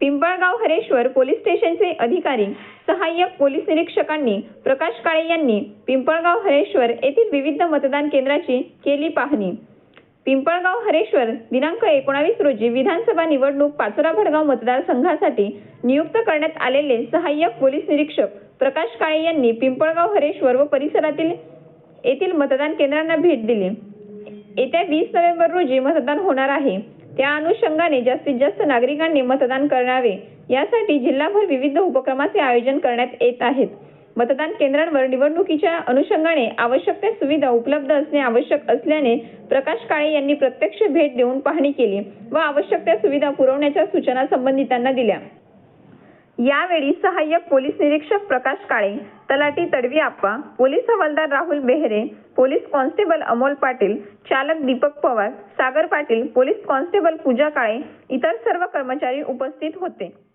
Pimpalgaon Hareshwar police स्टेशनचे अधिकारी सहाय्यक पोलीस निरीक्षकांनी प्रकाश काळे यांनी पिंपळगाव हरेश्वर येथील विविध मतदान केंद्राची केली पाहणी. पिंपळगाव हरेश्वर दिनांक एकोणावीस रोजी विधानसभा निवडणूक पाचोरा भडगाव मतदारसंघासाठी नियुक्त करण्यात आलेले सहाय्यक पोलीस निरीक्षक प्रकाश काळे यांनी पिंपळगाव हरेश्वर व परिसरातील येथील मतदान केंद्रांना भेट दिली. येत्या वीस नोव्हेंबर रोजी मतदान होणार आहे. त्या अनुषंगाने जास्तीत जास्त नागरिकांनी मतदान करावे. यासाठी जिल्हाभर विविध उपक्रमाचे आयोजन करण्यात येत आहेत. मतदान केंद्रांवर निवडणुकीच्या अनुषंगाने आवश्यक त्या सुविधा उपलब्ध असणे आवश्यक असल्याने प्रकाश काळे यांनी प्रत्यक्ष भेट देऊन पाहणी केली व आवश्यक त्या सुविधा पुरवण्याच्या सूचना संबंधितांना दिल्या. यावेळी सहाय्यक पोलीस निरीक्षक प्रकाश काळे तलाठी तडवी आप्पा पोलीस हवालदार राहुल बेहरे पोलीस कॉन्स्टेबल अमोल पाटील चालक दीपक पवार सागर पाटील पोलीस कॉन्स्टेबल पूजा काळे इतर सर्व कर्मचारी उपस्थित होते.